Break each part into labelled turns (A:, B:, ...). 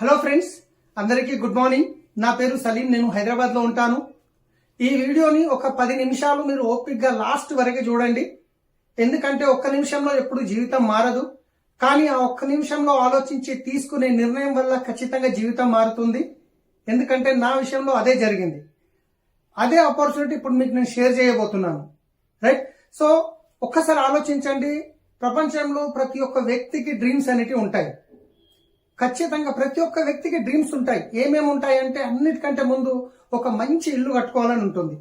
A: Hello friends అందరికీ good morning. నా పేరు సలీం నేను హైదరాబాద్లో ఉంటాను. ఈ వీడియోని ఒక పది నిమిషాలు మీరు ఓపిక్గా లాస్ట్ వరకు చూడండి. ఎందుకంటే ఒక్క నిమిషంలో ఎప్పుడు జీవితం మారదు. కానీ ఆ ఒక్క నిమిషంలో ఆలోచించి తీసుకునే నిర్ణయం వల్ల ఖచ్చితంగా జీవితం మారుతుంది. ఎందుకంటే నా విషయంలో అదే జరిగింది. అదే ఆపర్చునిటీ ఇప్పుడు మీకు నేను షేర్ చేయబోతున్నాను. రైట్ సో ఒక్కసారి ఆలోచించండి. ప్రపంచంలో ప్రతి ఒక్క వ్యక్తికి డ్రీమ్స్ అనేటివి ఉంటాయి. ఖచ్చితంగా ప్రతి ఒక్క వ్యక్తికి డ్రీమ్స్ ఉంటాయి. ఏమేమి ఉంటాయి అంటే అన్నిటికంటే ముందు ఒక మంచి ఇల్లు కట్టుకోవాలని ఉంటుంది.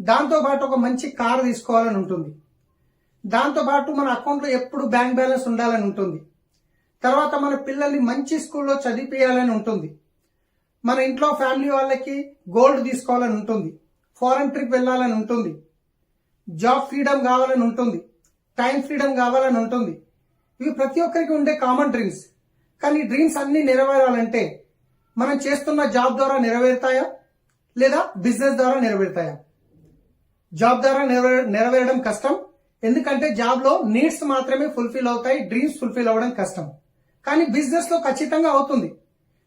A: దాంతోపాటు ఒక మంచి కారు తీసుకోవాలని ఉంటుంది. దాంతోపాటు మన అకౌంట్లో ఎప్పుడు బ్యాంక్ బ్యాలెన్స్ ఉండాలని ఉంటుంది. తర్వాత మన పిల్లల్ని మంచి స్కూల్లో చదివించాలని ఉంటుంది. మన ఇంట్లో ఫ్యామిలీ వాళ్ళకి గోల్డ్ తీసుకోవాలని ఉంటుంది. ఫారెన్ ట్రిప్ వెళ్ళాలని ఉంటుంది. జాబ్ ఫ్రీడమ్ కావాలని ఉంటుంది. టైం ఫ్రీడమ్ కావాలని ఉంటుంది. ఇవి ప్రతి ఒక్కరికి ఉండే కామన్ డ్రీమ్స్ కానీ డ్రీమ్స్ అన్ని నెరవేరాలంటే మనం చేస్తున్న జాబ్ ద్వారా నెరవేరుతాయా? లేదా బిజినెస్ ద్వారా నెరవేరుతాయా? జాబ్ ద్వారా నెరవే- నెరవేరడం కష్టం. ఎందుకంటే జాబ్లో నీడ్స్ మాత్రమే ఫుల్ఫిల్ అవుతాయి డ్రీమ్స్ ఫుల్ఫిల్ అవ్వడం కష్టం. కానీ బిజినెస్లో ఖచ్చితంగా అవుతుంది.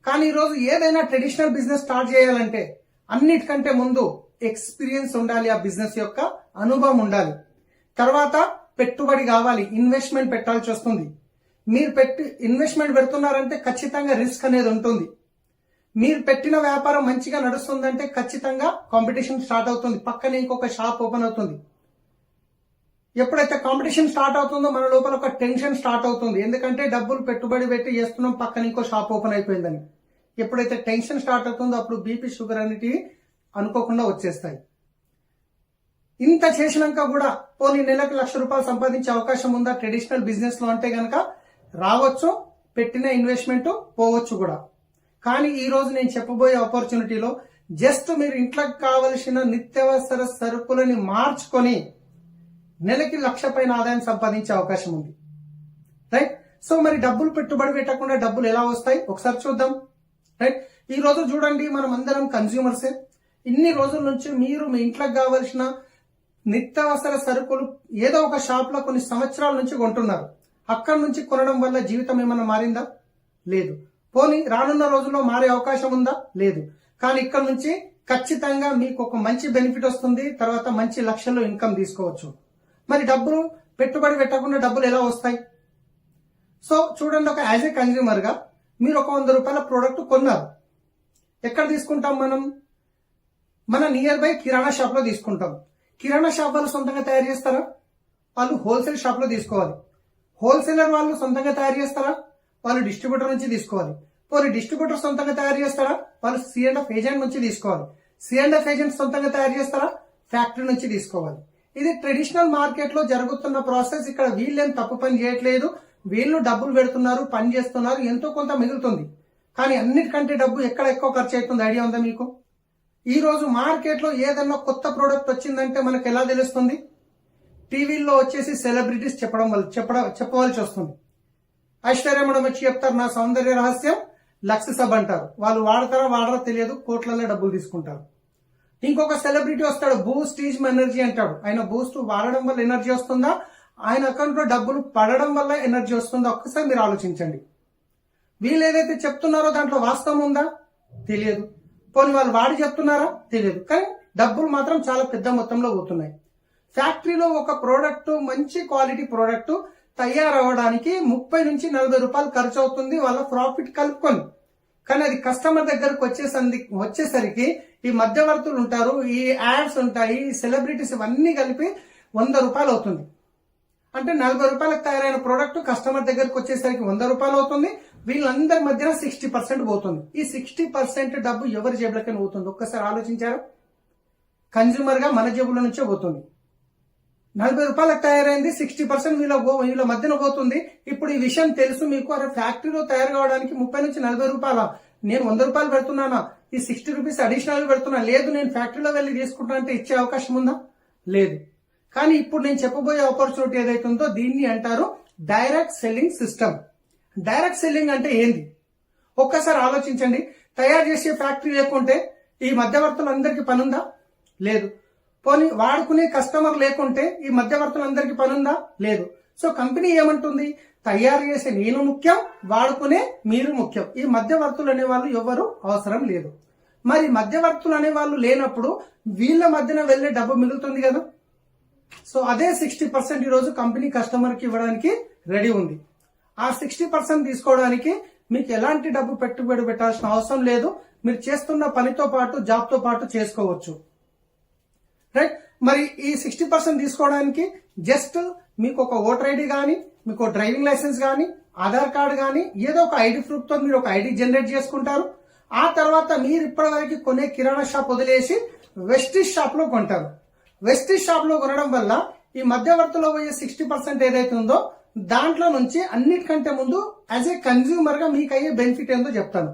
A: కానీ ఈరోజు ఏదైనా ట్రెడిషనల్ బిజినెస్ స్టార్ట్ చేయాలంటే అన్నిటికంటే ముందు ఎక్స్పీరియన్స్ ఉండాలి ఆ బిజినెస్ యొక్క అనుభవం ఉండాలి. తర్వాత పెట్టుబడి కావాలి ఇన్వెస్ట్మెంట్ పెట్టాల్సి వస్తుంది. మీరు పెట్టి ఇన్వెస్ట్మెంట్ పెడుతున్నారంటే ఖచ్చితంగా రిస్క్ అనేది ఉంటుంది. మీరు పెట్టిన వ్యాపారం మంచిగా నడుస్తుందంటే ఖచ్చితంగా కాంపిటీషన్ స్టార్ట్ అవుతుంది. పక్కనే ఇంకొక షాప్ ఓపెన్ అవుతుంది. ఎప్పుడైతే కాంపిటీషన్ స్టార్ట్ అవుతుందో మన లోపల ఒక టెన్షన్ స్టార్ట్ అవుతుంది. ఎందుకంటే డబ్బులు పెట్టుబడి పెట్టి చేస్తున్నాం పక్కన ఇంకో షాప్ ఓపెన్ అయిపోయిందని. ఎప్పుడైతే టెన్షన్ స్టార్ట్ అవుతుందో అప్పుడు బీపీ షుగర్ అనేటివి అనుకోకుండా వచ్చేస్తాయి. ఇంత చేసినాక కూడా పోనీ నెలకు లక్ష రూపాయలు సంపాదించే అవకాశం ఉందా? ట్రెడిషనల్ బిజినెస్లో అంటే కనుక రావచ్చు పెట్టిన ఇన్వెస్ట్మెంట్ పోవచ్చు కూడా. కానీ ఈ రోజు నేను చెప్పబోయే ఆపర్చునిటీలో జస్ట్ మీరు ఇంట్లోకి కావలసిన నిత్యావసర సరుకులని మార్చుకొని నెలకి లక్ష పైన ఆదాయం సంపాదించే అవకాశం ఉంది. రైట్ సో మరి డబ్బులు పెట్టుబడి పెట్టకుండా డబ్బులు ఎలా వస్తాయి? ఒకసారి చూద్దాం. రైట్ ఈ రోజు చూడండి మనం అందరం కన్జ్యూమర్సే ఇన్ని రోజుల నుంచి మీరు మీ ఇంట్లోకి కావలసిన నిత్యావసర సరుకులు ఏదో ఒక షాప్లో కొన్ని సంవత్సరాల నుంచి కొంటున్నారు. అక్కడి నుంచి కొనడం వల్ల జీవితం ఏమైనా మారిందా? లేదు. పోనీ రానున్న రోజుల్లో మారే అవకాశం ఉందా? లేదు. కానీ ఇక్కడ నుంచి ఖచ్చితంగా మీకు ఒక మంచి బెనిఫిట్ వస్తుంది. తర్వాత మంచి లక్షల్లో ఇన్కమ్ తీసుకోవచ్చు. మరి డబ్బులు పెట్టుబడి పెట్టకుండా డబ్బులు ఎలా వస్తాయి? సో చూడండి ఒక యాజ్ ఏ కన్జ్యూమర్గా మీరు ఒక వంద రూపాయల ప్రోడక్ట్ కొన్నారు. ఎక్కడ తీసుకుంటాం మనం? మన నియర్ బై కిరాణా షాప్లో తీసుకుంటాం. కిరాణా షాప్ వాళ్ళు సొంతంగా తయారు చేస్తారా? వాళ్ళు హోల్సేల్ షాప్లో తీసుకోవాలి. హోల్సేలర్ వాళ్ళు సొంతంగా తయారు చేస్తారా? వాళ్ళు డిస్ట్రిబ్యూటర్ నుంచి తీసుకోవాలి. పోనీ డిస్ట్రిబ్యూటర్ సొంతంగా తయారు చేస్తారా? వాళ్ళు సి అండ్ ఎఫ్ ఏజెంట్ నుంచి తీసుకోవాలి. సి అండ్ ఎఫ్ ఏజెంట్ సొంతంగా తయారు చేస్తారా? ఫ్యాక్టరీ నుంచి తీసుకోవాలి. ఇది ట్రెడిషనల్ మార్కెట్లో జరుగుతున్న ప్రాసెస్. ఇక్కడ వీళ్ళేం తప్పు పని చేయట్లేదు. వీళ్ళు డబ్బులు పెడుతున్నారు పని చేస్తున్నారు ఎంతో కొంత మిగులుతుంది. కానీ అన్నిటికంటే డబ్బు ఎక్కడ ఎక్కువ ఖర్చు అవుతుంది? ఐడియా ఉందా మీకు? ఈ రోజు మార్కెట్లో ఏదన్నా కొత్త ప్రోడక్ట్ వచ్చిందంటే మనకు ఎలా తెలుస్తుంది? టీవీల్లో వచ్చేసి సెలబ్రిటీస్ చెప్పడం వల్ల చెప్పడం చెప్పవలసి వస్తుంది. ఐశ్వర్యమడం వచ్చి చెప్తారు నా సౌందర్య రహస్యం లక్ష సబ్ అంటారు. వాళ్ళు వాడతారా వాడరా తెలియదు కోట్లలో డబ్బులు తీసుకుంటారు. ఇంకొక సెలబ్రిటీ వస్తాడు బూస్ట్ ఈజ్ ఎనర్జీ అంటాడు. ఆయన బూస్ట్ వాడడం వల్ల ఎనర్జీ వస్తుందా? ఆయన అకౌంట్లో డబ్బులు పడడం వల్ల ఎనర్జీ వస్తుందా? ఒక్కసారి మీరు ఆలోచించండి. వీళ్ళు ఏదైతే చెప్తున్నారో దాంట్లో వాస్తవం ఉందా? తెలియదు. పోనీ వాళ్ళు వాడి చెప్తున్నారా? తెలియదు. కానీ డబ్బులు మాత్రం చాలా పెద్ద మొత్తంలో పోతున్నాయి. ఫ్యాక్టరీలో ఒక ప్రోడక్ట్ మంచి క్వాలిటీ ప్రోడక్ట్ తయారవడానికి ముప్పై నుంచి నలభై రూపాయలు ఖర్చు అవుతుంది వాళ్ళ ప్రాఫిట్ కలుపుకొని. కానీ అది కస్టమర్ దగ్గరకు వచ్చేసంది వచ్చేసరికి ఈ మధ్యవర్తులు ఉంటారు ఈ యాడ్స్ ఉంటాయి సెలబ్రిటీస్ ఇవన్నీ కలిపి వంద రూపాయలు అవుతుంది. అంటే నలభై రూపాయలకు తయారైన ప్రోడక్ట్ కస్టమర్ దగ్గరకు వచ్చేసరికి వంద రూపాయలు అవుతుంది వీళ్ళందరి మధ్యన సిక్స్టీ పర్సెంట్ పోతుంది. ఈ సిక్స్టీ పర్సెంట్ డబ్బు ఎవరి జేబులకైనా పోతుంది ఒక్కసారి ఆలోచించారు? కన్జ్యూమర్గా మన జేబుల నుంచే పోతుంది. నలభై రూపాయలకు తయారైంది సిక్స్టీ పర్సెంట్ వీళ్ళ వీళ్ళ మధ్యన పోతుంది. ఇప్పుడు ఈ విషయం తెలుసు మీకు అరే ఫ్యాక్టరీలో తయారు కావడానికి ముప్పై నుంచి నలభై రూపాయల. నేను వంద రూపాయలు పెడుతున్నానా? ఈ సిక్స్టీ రూపీస్ అడిషనల్ పెడుతున్నా. లేదు నేను ఫ్యాక్టరీలో వెళ్ళి తీసుకుంటా అంటే ఇచ్చే అవకాశం ఉందా? లేదు. కానీ ఇప్పుడు నేను చెప్పబోయే ఆపర్చునిటీ ఏదైతే ఉందో దీన్ని అంటారు direct selling system direct selling అంటే ఏంది? ఒక్కసారి ఆలోచించండి. తయారు చేసే ఫ్యాక్టరీ లేకుంటే ఈ మధ్యవర్తులందరికీ పనుందా? లేదు. పోనీ వాడుకునే కస్టమర్ లేకుంటే ఈ మధ్యవర్తులందరికీ పనుందా? లేదు. సో కంపెనీ ఏమంటుంది? తయారు చేసే నేను ముఖ్యం వాడుకునే మీరు ముఖ్యం. ఈ మధ్యవర్తులు అనే వాళ్ళు ఎవరు అవసరం లేదు. మరి మధ్యవర్తులు అనే వాళ్ళు లేనప్పుడు వీళ్ళ మధ్యన వెళ్ళే డబ్బు మిగులుతుంది కదా? సో అదే సిక్స్టీ పర్సెంట్ ఈరోజు కంపెనీ కస్టమర్కి ఇవ్వడానికి రెడీ ఉంది. ఆ సిక్స్టీ పర్సెంట్ తీసుకోవడానికి మీకు ఎలాంటి డబ్బు పెట్టుబడి పెట్టాల్సిన అవసరం లేదు. మీరు చేస్తున్న పనితో పాటు జాబ్తో పాటు చేసుకోవచ్చు. రైట్ మరి ఈ సిక్స్టీ పర్సెంట్ తీసుకోవడానికి జస్ట్ మీకు ఒక ఓటర్ ఐడి కానీ మీకు డ్రైవింగ్ లైసెన్స్ కానీ ఆధార్ కార్డు కానీ ఏదో ఒక ఐడి ప్రూఫ్తో మీరు ఒక ఐడి జనరేట్ చేసుకుంటారు. ఆ తర్వాత మీరు ఇప్పటివరకు కొనే కిరాణా షాప్ వదిలేసి వెస్టిష్ షాప్లో కొంటారు. వెస్టిష్ షాప్లో కొనడం వల్ల ఈ మధ్యవర్తిలో పోయే సిక్స్టీ పర్సెంట్ ఏదైతే ఉందో దాంట్లో నుంచి అన్నిటికంటే ముందు యాజ్ ఏ కన్జ్యూమర్గా మీకు అయ్యే బెనిఫిట్ ఏందో చెప్తాను.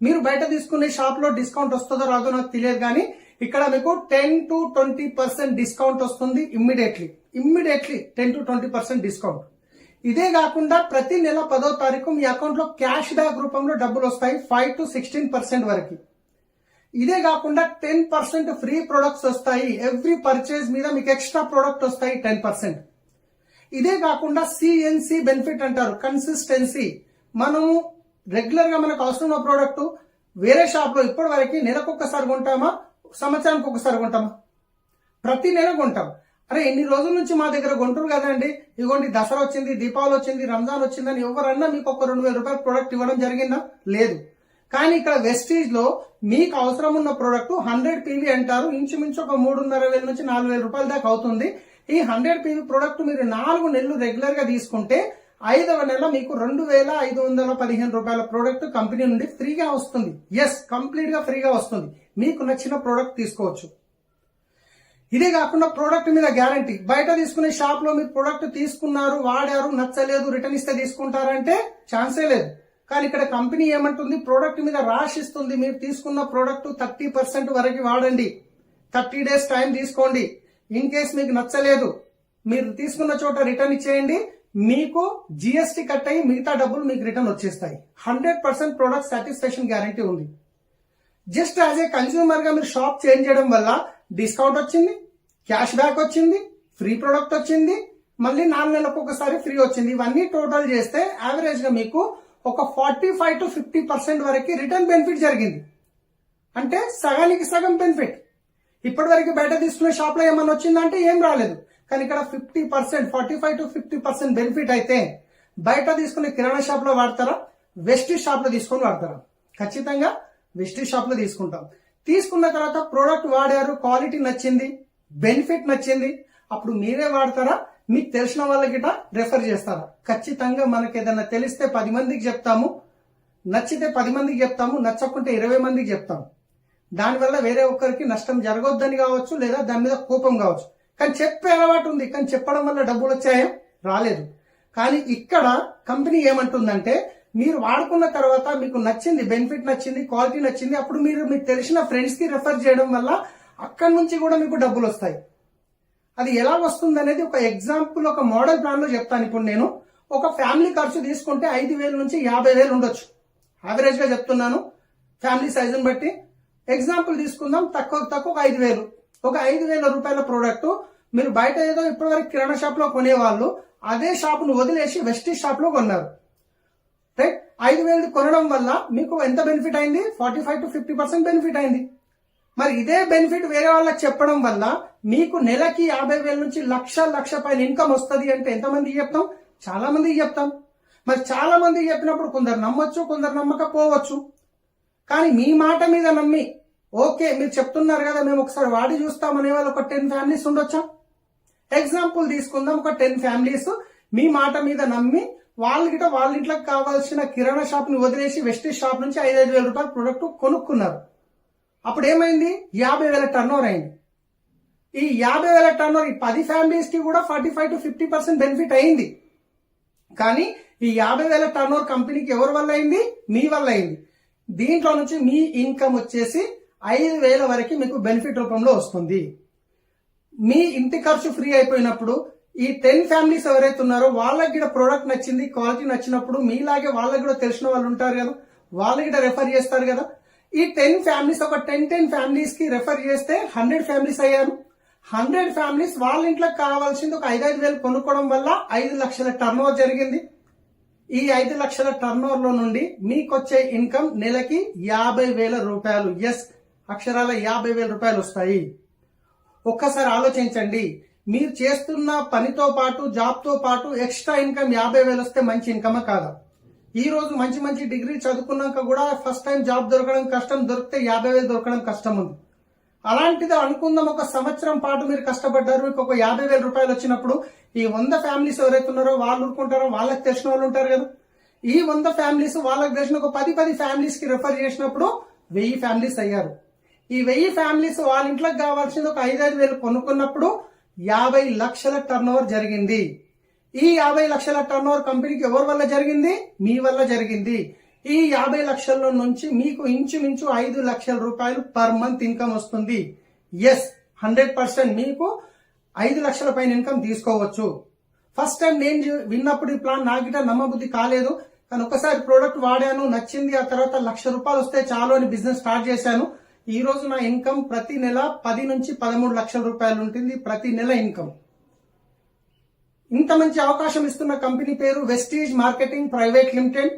A: మీరు బయట తీసుకునే షాప్లో డిస్కౌంట్ వస్తుందో రాదో నాకు తెలియదు కానీ ఇక్కడ మీకు ten to twenty percent discount వస్తుంది immediately immediately ten to twenty percent discount ఇదే కాకుండా ప్రతి నెల పదో తారీఖు మీ అకౌంట్లో క్యాష్ బ్యాక్ రూపంలో డబ్బులు వస్తాయి ఫైవ్ టు సిక్స్టీన్ పర్సెంట్ వరకు. ఇదే కాకుండా టెన్ పర్సెంట్ ఫ్రీ ప్రొడక్ట్స్ వస్తాయి. ఎవ్రీ పర్చేజ్ మీద మీకు ఎక్స్ట్రా ప్రొడక్ట్ వస్తాయి టెన్ పర్సెంట్ ఇదే కాకుండా సిఎన్సి బెనిఫిట్ అంటారు. కన్సిస్టెన్సీ మనము రెగ్యులర్గా మనకు అవసరం ఉన్న ప్రోడక్ట్ వేరే షాప్లో ఇప్పటి వరకు నెలకు ఒక్కసారి కొంటామా? సంవత్సరానికి ఒకసారి కొంటామా ప్రతి నెల కొంటాం. అరే ఎన్ని రోజుల నుంచి మా దగ్గర కొంటారు కదండి? ఇగోండి దసరా వచ్చింది దీపావళి వచ్చింది రంజాన్ వచ్చిందని ఎవరన్నా మీకు ఒక రెండు వేల రూపాయల ప్రోడక్ట్ ఇవ్వడం జరిగిందా? లేదు. కానీ ఇక్కడ వెస్టీజ్లో మీకు అవసరం ఉన్న ప్రోడక్ట్ హండ్రెడ్ పీవీ అంటారు. ఇంచుమించు ఒక మూడున్నర వేల నుంచి నాలుగు వేల రూపాయల దాకా అవుతుంది. ఈ హండ్రెడ్ పీవీ ప్రోడక్ట్ మీరు నాలుగు నెలలు రెగ్యులర్గా తీసుకుంటే ఐదవ నెల మీకు రెండు వేల ఐదు వందల పదిహేను రూపాయల ప్రోడక్ట్ కంపెనీ నుండి ఫ్రీగా వస్తుంది. ఎస్ కంప్లీట్గా ఫ్రీగా వస్తుంది. మీకు నచ్చిన ప్రోడక్ట్ తీసుకోవచ్చు. ఇదే కాకుండా ప్రోడక్ట్ మీద గ్యారంటీ బయట తీసుకునే షాప్లో మీరు ప్రోడక్ట్ తీసుకున్నారు వాడారు నచ్చలేదు రిటర్న్ ఇస్తే తీసుకుంటారంటే ఛాన్సే లేదు. కానీ ఇక్కడ కంపెనీ ఏమంటుంది? ప్రోడక్ట్ మీద రాసిస్తుంది మీరు తీసుకున్న ప్రోడక్ట్ థర్టీ పర్సెంట్ వరకు వాడండి. థర్టీ డేస్ టైం తీసుకోండి. ఇన్ కేస్ మీకు నచ్చలేదు మీరు తీసుకున్న చోట రిటర్న్ ఇచ్చేయండి. మీకు జిఎస్టీ కట్ అయ్యి మిగతా డబ్బులు మీకు రిటర్న్ వచ్చేస్తాయి. Hundred percent product satisfaction guarantee ఉంది. జస్ట్ యాజ్ ఏ కన్స్యూమర్గా మీరు షాప్ చేంజ్ చేయడం వల్ల డిస్కౌంట్ వచ్చింది క్యాష్ బ్యాక్ వచ్చింది ఫ్రీ ప్రొడక్ట్ వచ్చింది మళ్ళీ నాలుగు నెలలకు ఒకసారి ఫ్రీ వచ్చింది. ఇవన్నీ టోటల్ చేస్తే యావరేజ్గా మీకు ఒక forty five to fifty percent వరకు రిటర్న్ బెనిఫిట్ జరిగింది. అంటే సగానికి సగం బెనిఫిట్ ఇప్పటి వరకు బయట తీసుకునే షాప్లో ఏమన్నా వచ్చిందంటే ఏం రాలేదు. కానీ ఇక్కడ fifty percent forty five to fifty percent benefit అయితే బయట తీసుకునే కిరాణా షాప్లో వాడతారా? వెస్ట్ షాప్లో తీసుకొని వాడతారా? ఖచ్చితంగా వెస్ట్ షాప్లో తీసుకుంటాం. తీసుకున్న తర్వాత ప్రోడక్ట్ వాడారు క్వాలిటీ నచ్చింది బెనిఫిట్ నచ్చింది అప్పుడు మీరే వాడతారా? మీకు తెలిసిన వాళ్ళకి రెఫర్ చేస్తారా? ఖచ్చితంగా మనకి ఏదైనా తెలిస్తే పది మందికి చెప్తాము నచ్చితే పది మందికి చెప్తాము నచ్చకుంటే ఇరవై మందికి చెప్తాము. దానివల్ల వేరే ఒక్కరికి నష్టం జరగొద్దని కావచ్చు లేదా దాని మీద కోపం కావచ్చు. కానీ చెప్పే అలవాటు ఉంది. కానీ చెప్పడం వల్ల డబ్బులు వచ్చాయా? రాలేదు. కానీ ఇక్కడ కంపెనీ ఏమంటుందంటే మీరు వాడుకున్న తర్వాత మీకు నచ్చింది బెనిఫిట్ నచ్చింది క్వాలిటీ నచ్చింది అప్పుడు మీరు మీకు తెలిసిన ఫ్రెండ్స్కి రెఫర్ చేయడం వల్ల అక్కడి నుంచి కూడా మీకు డబ్బులు వస్తాయి. అది ఎలా వస్తుంది అనేది ఒక ఎగ్జాంపుల్ ఒక మోడల్ ప్లాన్లో చెప్తాను ఇప్పుడు నేను. ఒక ఫ్యామిలీ ఖర్చు తీసుకుంటే ఐదు వేల నుంచి యాభై వేలు ఉండొచ్చు. యావరేజ్గా చెప్తున్నాను ఫ్యామిలీ సైజుని బట్టి. ఎగ్జాంపుల్ తీసుకుందాం తక్కువ తక్కువ ఒక ఐదు వేలు. ఒక ఐదు వేల రూపాయల ప్రోడక్ట్ మీరు బయట ఏదో ఇప్పటివరకు కిరాణా షాప్లో కొనేవాళ్ళు అదే షాప్ను వదిలేసి వెస్టీ షాప్లో కొన్నారు. రైట్ ఐదు వేలు కొనడం వల్ల మీకు ఎంత బెనిఫిట్ అయింది? Forty five to fifty percent benefit అయింది. మరి ఇదే బెనిఫిట్ వేరే వాళ్ళకి చెప్పడం వల్ల మీకు నెలకి యాభై వేల నుంచి లక్ష లక్ష పైన ఇన్కమ్ వస్తుంది అంటే ఎంతమందికి చెప్తాం? చాలా మందికి చెప్తాం. మరి చాలా మంది చెప్పినప్పుడు కొందరు నమ్మొచ్చు కొందరు నమ్మకపోవచ్చు. కానీ మీ మాట మీద నమ్మి ఓకే మీరు చెప్తున్నారు కదా మేము ఒకసారి వాడి చూస్తామనే వాళ్ళు ఒక టెన్ ఫ్యామిలీస్ ఉండొచ్చా? ఎగ్జాంపుల్ తీసుకుందాం ఒక టెన్ ఫ్యామిలీస్ మీ మాట మీద నమ్మి వాళ్ళకిట వాళ్ళ ఇంట్లోకి కావాల్సిన కిరాణా షాప్ని వదిలేసి వెస్ట్ షాప్ నుంచి ఐదు ఐదు వేల రూపాయల ప్రొడక్ట్ కొనుక్కున్నారు. అప్పుడు ఏమైంది? యాభై వేల టర్న్ ఓవర్ అయింది. ఈ యాభై వేల టర్న్ ఓవర్ ఈ పది ఫ్యామిలీస్కి కూడా forty five to fifty percent benefit అయింది. కానీ ఈ యాభై వేల టర్న్ ఓవర్ కంపెనీకి ఎవరి వల్ల అయింది? మీ వల్ల అయింది. దీంట్లో నుంచి మీ ఇన్కమ్ వచ్చేసి ఐదు వేల వరకు మీకు బెనిఫిట్ రూపంలో వస్తుంది. మీ ఇంటి ఖర్చు ఫ్రీ అయిపోయినప్పుడు ఈ టెన్ ఫ్యామిలీస్ ఎవరైతే ఉన్నారో వాళ్ళకి కూడా ప్రోడక్ట్ నచ్చింది క్వాలిటీ నచ్చినప్పుడు మీలాగే వాళ్ళకి కూడా తెలిసిన వాళ్ళు ఉంటారు కదా వాళ్ళకి కూడా రెఫర్ చేస్తారు కదా. ఈ టెన్ ఫ్యామిలీస్ ఒక టెన్ టెన్ ఫ్యామిలీస్కి రెఫర్ చేస్తే హండ్రెడ్ ఫ్యామిలీస్ అయ్యారు. హండ్రెడ్ ఫ్యామిలీస్ వాళ్ళ ఇంట్లో కావాల్సింది ఒక ఐదైదు వేలు కొనుక్కోవడం వల్ల ఐదు లక్షల టర్న్ జరిగింది. ఈ ఐదు లక్షల టర్న్లో నుండి మీకు వచ్చే ఇన్కమ్ నెలకి యాభై వేల రూపాయలు. ఎస్ అక్షరాల యాభై వేల రూపాయలు వస్తాయి. ఒక్కసారి ఆలోచించండి. మీరు చేస్తున్న పనితో పాటు జాబ్తో పాటు ఎక్స్ట్రా ఇన్కమ్ యాభై వేలు వస్తే మంచి ఇన్కమ్ కాదా. ఈ రోజు మంచి మంచి డిగ్రీ చదువుకున్నాక కూడా ఫస్ట్ టైం జాబ్ దొరకడం కష్టం దొరికితే యాభై వేలు దొరకడం కష్టం ఉంది. అలాంటిది అనుకుందాం ఒక సంవత్సరం పాటు మీరు కష్టపడ్డారు మీకు ఒక యాభై వేల రూపాయలు వచ్చినప్పుడు ఈ వంద ఫ్యామిలీస్ ఎవరైతే ఉన్నారో వాళ్ళు ఊరుకుంటారో వాళ్ళకి తెలిసిన వాళ్ళు ఉంటారు కదా. ఈ వంద ఫ్యామిలీస్ వాళ్ళకి తెలిసిన ఒక పది పది ఫ్యామిలీస్కి రెఫర్ చేసినప్పుడు వెయ్యి ఫ్యామిలీస్ అయ్యారు. ఈ వెయ్యి ఫ్యామిలీస్ వాళ్ళ ఇంట్లోకి కావాల్సింది ఒక ఐదైదు వేలు కొనుక్కున్నప్పుడు యాభై లక్షల టర్న్ జరిగింది. ఈ యాభై లక్షల టర్న్ కంపెనీకి ఎవరి వల్ల జరిగింది? మీ వల్ల జరిగింది. ఈ యాభై లక్షల నుంచి మీకు ఇంచుమించు ఐదు లక్షల రూపాయలు పర్ మంత్ ఇన్కమ్ వస్తుంది. ఎస్ హండ్రెడ్ పర్సెంట్ మీకు ఐదు లక్షల పైన ఇన్కమ్ తీసుకోవచ్చు. ఫస్ట్ టైం నేను విన్నప్పుడు ఈ ప్లాన్ నాకిట నమ్మబుద్ధి కాలేదు. కానీ ఒకసారి ప్రోడక్ట్ వాడాను నచ్చింది ఆ తర్వాత లక్ష రూపాయలు వస్తే చాలు అని బిజినెస్ స్టార్ట్ చేశాను. ఈ రోజు నా ఇన్కమ్ ప్రతి నెల పది నుంచి పదమూడు లక్షల రూపాయలు ఉంటుంది. ప్రతి నెల ఇన్కమ్. ఇంత మంచి అవకాశం ఇస్తున్న కంపెనీ పేరు Vestige marketing private limited.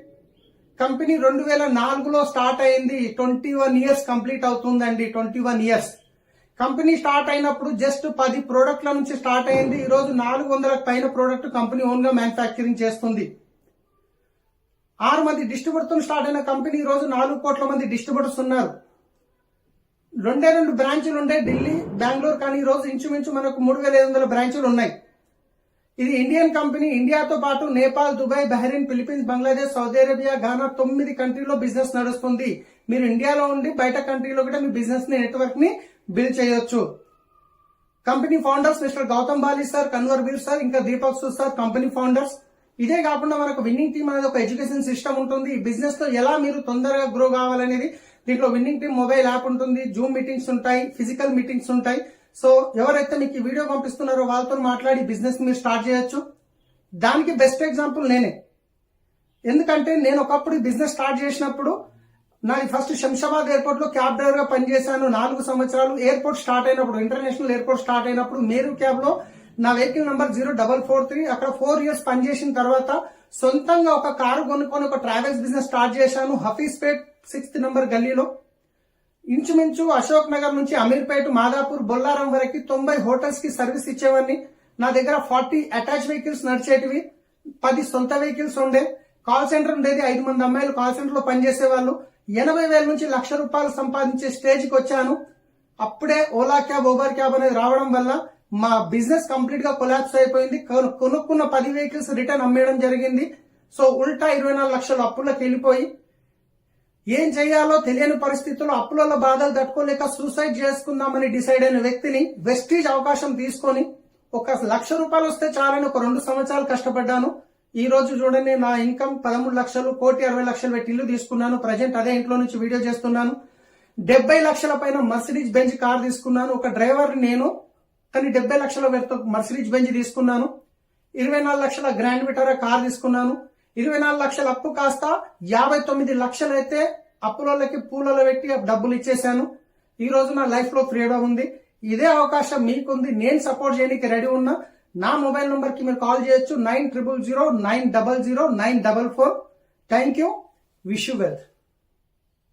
A: Company రెండు వేల నాలుగులో స్టార్ట్ అయింది. ట్వంటీ వన్ ఇయర్స్ కంప్లీట్ అవుతుందండి. Twenty one years. Company start అయినప్పుడు జస్ట్ పది ప్రోడక్ట్ల నుంచి స్టార్ట్ అయింది. ఈ రోజు నాలుగు వందల పైన ప్రోడక్ట్ కంపెనీ ఓన్గా మ్యానుఫ్యాక్చరింగ్ చేస్తుంది. ఆరు మంది డిస్ట్రిబ్యూటర్తో స్టార్ట్ అయిన కంపెనీ ఈ రోజు నాలుగు కోట్ల మంది డిస్ట్రిబ్యూటర్స్ ఉన్నారు. రెండే రెండు బ్రాంచులు ఉంటాయి ఢిల్లీ బెంగళూరు కానీ ఈ రోజు ఇంచుమించు మనకు మూడు వేల ఐదు వందల బ్రాంచులు ఉన్నాయి. ఇది ఇండియన్ కంపెనీ ఇండియాతో పాటు Nepal Dubai Bahrain Philippines Bangladesh Saudi Arabia Ghana తొమ్మిది కంట్రీలో బిజినెస్ నడుస్తుంది. మీరు ఇండియాలో ఉండి బయట కంట్రీలో కూడా మీ బిజినెస్ని నెట్వర్క్ని బిల్డ్ చేయొచ్చు. Company founders mister Gautam Bali sir Kanwar Bir sir ఇంకా Deepak Sood sir company founders. ఇదే కాకుండా మనకు విన్నింగ్ టీమ్ అనేది ఒక ఎడ్యుకేషన్ సిస్టమ్ ఉంటుంది. ఈ బిజినెస్లో ఎలా మీరు తొందరగా గ్రో కావాలనేది దీంట్లో విన్నింగ్ టీమ్ మొబైల్ యాప్ ఉంటుంది జూమ్ మీటింగ్స్ ఉంటాయి ఫిజికల్ మీటింగ్స్ ఉంటాయి. సో ఎవరైతే మీకు ఈ వీడియో పంపిస్తున్నారో వాళ్ళతో మాట్లాడి బిజినెస్ మీరు స్టార్ట్ చేయొచ్చు. దానికి బెస్ట్ ఎగ్జాంపుల్ నేనే. ఎందుకంటే నేను ఒకప్పుడు బిజినెస్ స్టార్ట్ చేసినప్పుడు నా ఫస్ట్ శంషాబాద్ ఎయిర్పోర్ట్లో క్యాబ్ డ్రైవర్గా పనిచేశాను నాలుగు సంవత్సరాలు. ఎయిర్పోర్ట్ స్టార్ట్ అయినప్పుడు ఇంటర్నేషనల్ ఎయిర్పోర్ట్ స్టార్ట్ అయినప్పుడు మేరు క్యాబ్లో నా vehicle number zero double four three అక్కడ ఫోర్ ఇయర్స్ పనిచేసిన తర్వాత సొంతంగా ఒక కారు కొనుక్కొని ఒక ట్రావెల్స్ బిజినెస్ స్టార్ట్ చేశాను. హఫీస్పేట్ సిక్స్త్ నంబర్ గల్లీలో. ఇంచుమించు అశోక్ నగర్ నుంచి అమీర్పేట్ మాదాపూర్ బొల్లారం వరకు తొంభై హోటల్స్కి సర్వీస్ ఇచ్చేవాడిని. నా దగ్గర ఫార్టీ అటాచ్ వెహికల్స్ నడిచేటివి. పది సొంత వెహికల్స్ ఉండే. కాల్ సెంటర్ ఉండేది ఐదు మంది అమ్మాయిలు కాల్ సెంటర్లో పనిచేసే వాళ్ళు ఎనభై వేల నుంచి లక్ష రూపాయలు సంపాదించే స్టేజ్కి వచ్చాను. అప్పుడే ఓలా క్యాబ్ ఓబర్ క్యాబ్ అనేది రావడం వల్ల మా బిజినెస్ కంప్లీట్గా కొలాప్స్ అయిపోయింది. కొనుక్కున్న పది వెహికల్స్ రిటర్న్ అమ్మేయడం జరిగింది. సో ఉల్టా ఇరవై నాలుగు లక్షలు అప్పుల్లోకి వెళ్ళిపోయి ఏం చేయాలో తెలియని పరిస్థితుల్లో అప్పులలో బాధలు తట్టుకోలేక సూసైడ్ చేసుకుందామని డిసైడ్ అయిన వ్యక్తిని వెస్టీజ్ అవకాశం తీసుకొని ఒక లక్ష రూపాయలు వస్తే చాలని ఒక రెండు సంవత్సరాలు కష్టపడ్డాను. ఈ రోజు చూడండి నా ఇన్కమ్ పదమూడు లక్షలు కోటి అరవై లక్షలు పెట్టి ఇల్లు తీసుకున్నాను. ప్రజెంట్ అదే ఇంట్లో నుంచి వీడియో చేస్తున్నాను. డెబ్బై లక్షల పైన మర్సిడీస్ బెంచ్ కార్ తీసుకున్నాను. ఒక డ్రైవర్ నేను కానీ డెబ్బై లక్షల వ్యర్థ మర్సిడీస్ బెంజ్ తీసుకున్నాను. ఇరవై నాలుగు లక్షల గ్రాండ్ విటారా కార్ తీసుకున్నాను. ఇరవై నాలుగు లక్షల అప్పు కాస్త యాభై తొమ్మిది లక్షలు అయితే అప్పులకి పూలలో పెట్టి డబ్బులు ఇచ్చేశాను. ఈ రోజు నా లైఫ్లో ఫ్రీడమ్ ఉంది. ఇదే అవకాశం మీకుంది. నేను సపోర్ట్ చేయడానికి రెడీ ఉన్నా. నా మొబైల్ నంబర్కి మీరు కాల్ చేయొచ్చు. Nine triple zero nine double zero nine double four thank you wish you wealth